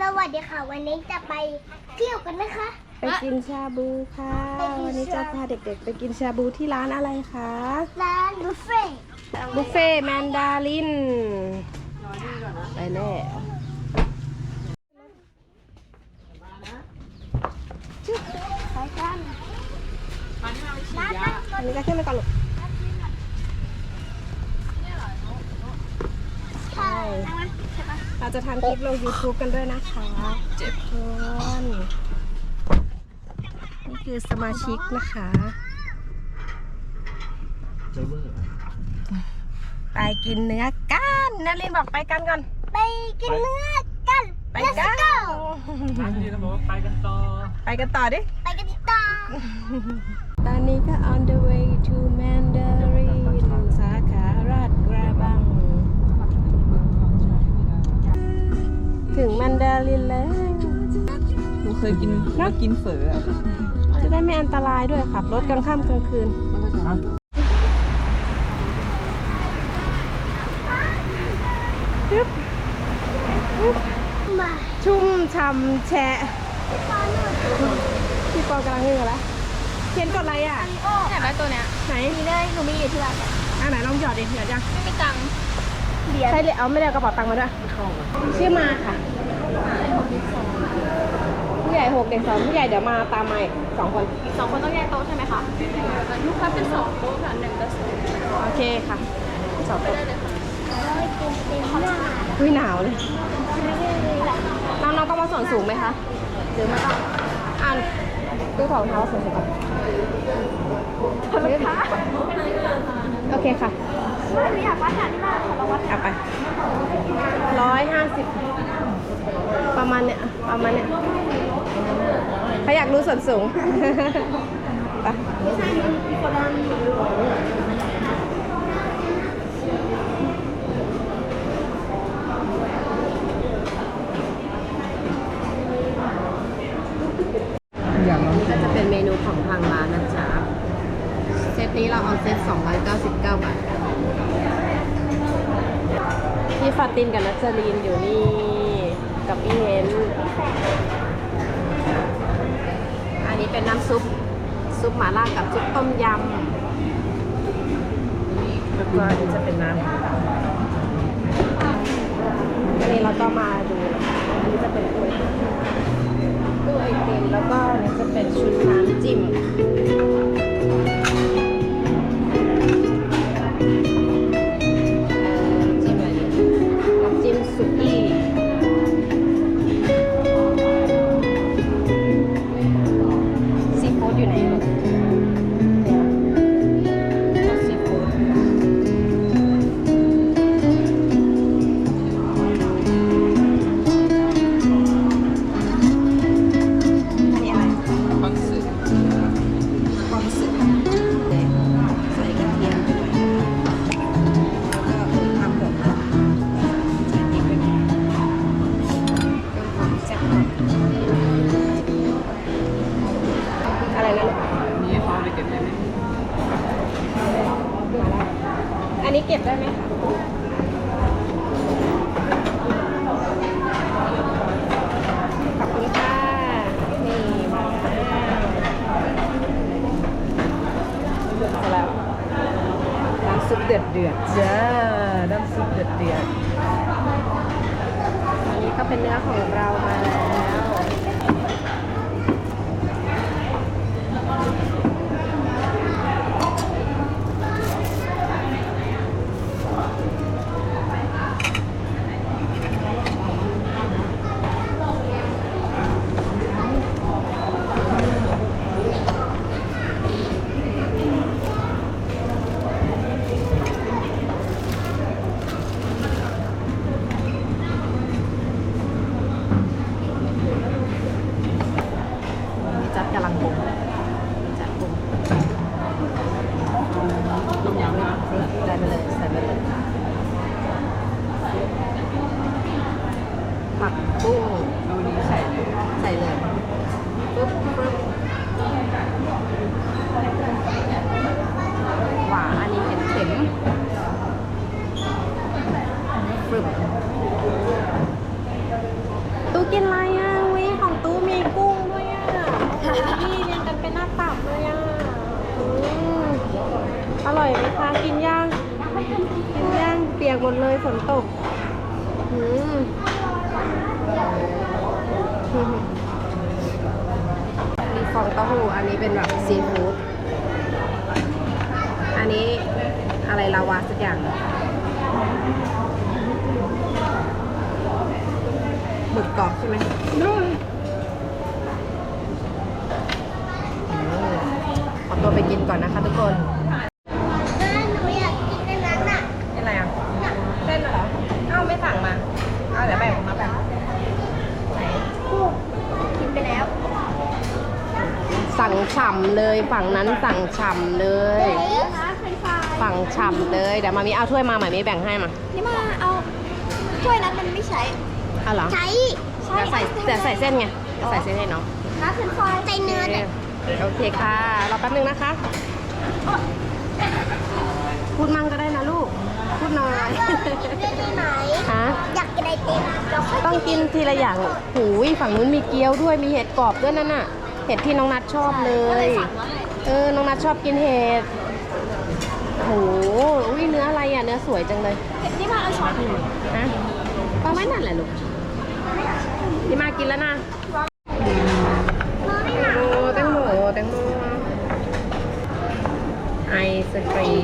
สวัสดีค่ะ วันนี้จะไปเที่ยวกันนะคะ ไปกินชาบูค่ะ ไปกินวันนี้จะชาพาเด็กๆ ไปกินชาบูที่ร้านอะไรคะร้านบุฟเฟ่ต์บุฟเฟ่แมนดารินไปแน่ไปกันร้านนั้นอันนี้ก็ขึ้นไปก่อนลูก ใช่ใช่ปะ เรา จะทำคลิปลง YouTube กันด้วยนะคะเจ็บคนนี่คือสมาชิกนะคะไปกินเนื้อกันนารินบอกไปกันก่อน ไปกินเนื้อกัน ไป Let's กัน go นี่เราบอกว่าไปกันต่อไปกันต่อดิ ไปกันต่อ ตอนนี้ก็ on the way to Mandarin สาขาราชกระบัง ถึงแมนดารินแล้วหนูเคยกินมากินเฝออะจะได้ไม่อันตรายด้วยขับรถกลางค่ำกลางคืน ชุ่มช่ำแฉะพี่ปอกำลังเหงื่อแล้วเขียนกดอะไรอะอยากได้ตัวเนี้ยไหนมีเลยหนูมีอยู่ที่ร้านอะไหนลองหยอดดิหยอดยังไม่มีตังค์ ใช่เลยเอาไม่ได้เอากระเป๋าตังค์มาด้วยชื่อมาค่ะผู้ใหญ่หกเด็กสองผู้ใหญ่เดี๋ยวมาตามมาอีกสองคนสองคนต้องแยกโต๊ะใช่ไหมคะลูกค้าเป็นสองโต๊ะค่ะหนึ่งต่อสองโอเคค่ะสองคนร้อยเต็มเต็มหน้าอุ้ยหนาวเลยน้องๆต้องมาส่วนสูงไหมคะหรือไม่ต้องอ่านดูของเท้าส่วนสูงก่อนโอเคค่ะ ไม่อยากวัดฐานที่บ้านขอเราวัดกลับไปร้อยห้าสิบประมาณเนี้ยประมาณเนี้ยเขาอยากรู้ส่วนสูงไปก็จะเป็นเมนูของทางร้านนะจ๊ะ เซตนี้เราเอาเซต299 บาท พี่ฟาตินกับนัจรีนอยู่นี่ กับพี่เฮนอันนี้เป็นน้ำซุป ซุปหม่าล่ากับซุปต้มยำแล้วก็อันนี้จะเป็นน้ำอันนี้เราก็มาดูอันนี้จะเป็นตู้ตู้ไอติมแล้วก็อันนี้จะเป็นชุดน้ำจิ้ม ได้ไหมคะขอบคุณค่ะ นี่มาแล้วแล้วน้ำซุปเดือดเดือดๆจ้า น้ำซุปเดือดเดือดอันนี้ก็เป็นเนื้อของเรามาแล้ว ปักปุ้งเอานี้ใส่เลยใส่เลยปุ๊บปุ๊บหวานอันนี้เข็มเข็มปุ๊บตู้กินอะไรอะวิของตู้มีกุ้งด้วยอะนี่เรียงกันเป็นหน้าตับเลยอะอร่อยไหมคะกินย่างกินย่างเปียกหมดเลยฝนตกอืม มีฟองเต้าหู้อันนี้เป็นแบบซีฟู้ดอันนี้อะไรลาวาสักอย่างหมึกกรอบใช่ไหมขอตัวไปกินก่อนนะคะทุกคน แม่หนูอยากกินในนั้นน่ะ นี่อะไรอะเส้นเหรอ เอ้าไม่สั่งมา เอาเดี๋ยวแบ่งมาแบ่งไหน กินไปแล้ว สั่งฉ่ำเลยฝั่งนั้นสั่งฉ่ำเลยไหนคะเฟรนช์ฟรายฝั่งฉ่ำเลยเดี๋ยวมามีเอาถ้วยมาหมายมีแบ่งให้มานี่มาเอาถ้วยนั้นมันไม่ใช้เอาเหรอใช้เดี๋ยวใส่เดี๋ยวใส่เส้นไงเดี๋ยวใส่เส้นให้น้องน้ำเฟรนช์ฟรายใส่เนื้อแต่โอเคค่ะรอแป๊บนึงนะคะ พูดมั่งก็ได้นะลูก พูดหน่อยได้ไหมฮะอยากกินไอติมเราค่อยต้องกินทีละอย่างหูยฝั่งนู้นมีเกี๊ยวด้วยมีเห็ดกรอบด้วยนั่นน่ะ เห็ดที่น้องนัดชอบเลย เออ น้องนัดชอบกินเห็ดโหอุ้ยเนื้ออะไรอะ เนื้อสวยจังเลยนี่มาเอาช้อนหนึ่งฮะปลาไว้นั่นแหละลูกนี่มากินแล้วนะมาไม่แตหงนาโมแตงโมแตงโมไอศครีม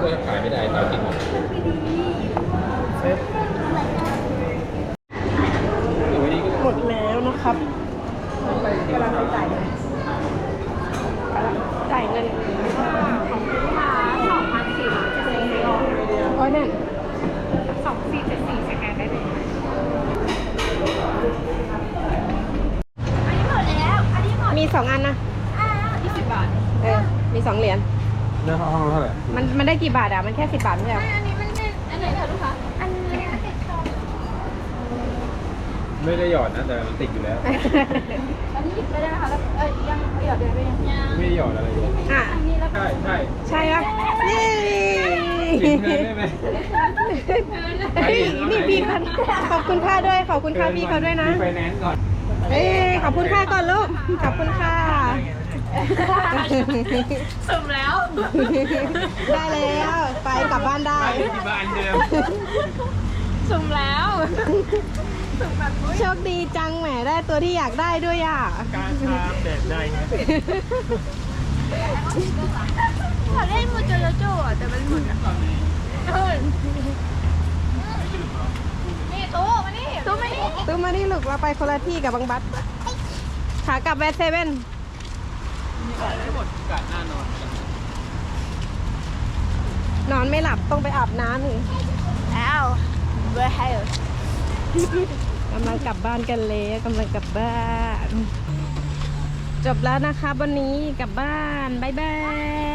กล้วยขายไม่ได้ตามกินหมด ปึ๊บ โอ้ยนี่ก็ หมดแล้วนะครับกำลังไปจ่ายเงินจ่ายเงิน ค่ะสองพันสี่ร้อยเจ็ดสิบสี่ โอ้ยนั่น สองสี่เจ็ดสี่สแกนได้เลย อันนี้หมดแล้ว อันนี้หมด มีสองอันนะ อ่า ยี่ สิบบาท เออ มีสองเหรียญ เนื้อห้องเท่าไหร่มันมันได้กี่บาทอะ มันแค่สิบบาทไม่ใช่เหรออันนี้มันเป็นอันไหนคะลูกค้าอันนี้มันติดคอไม่ได้หยอดนะแต่มันติดอยู่แล้ว อันนี้หยิบได้ไหมคะแล้วเอ้ยยังหยอดได้ไหมยังไม่ได้หยอดอะไรเลยอะ อันนี้แล้วใช่ใช่ใช่ครับเย้ติดเงินได้ไหม เฮ้ยนี่พี่เขาขอบคุณค่าด้วย ขอบคุณค่าพี่เขาด้วยนะมีไฟแนนซ์ก่อน เอ้ยขอบคุณค่าก่อนลูก ขอบคุณค่ะ สมแล้ว ได้แล้วไปกลับบ้านได้ไปที่บ้านเดิมสมแล้วโชคดีจังแหมได้ตัวที่อยากได้ด้วยอะการชามแดดได้ไงเขาเล่นมูโจโจโจ้อะแต่มันหมดอะนี่ตู้มานี่ตู้มานี่ตู้มานี่ลูกเราไปคนละที่กับบังบัสขากลับแวะเซเว่นหมดกัดห น้านอนนอนไม่หลับต้องไปอาบน้ำอีกแล้วเบอร์ไฮกำลังกลับบ้านกันเลยกำลังกลับบ้าน จบแล้วนะคะวันนี้กลับบ้าน บ๊ายบาย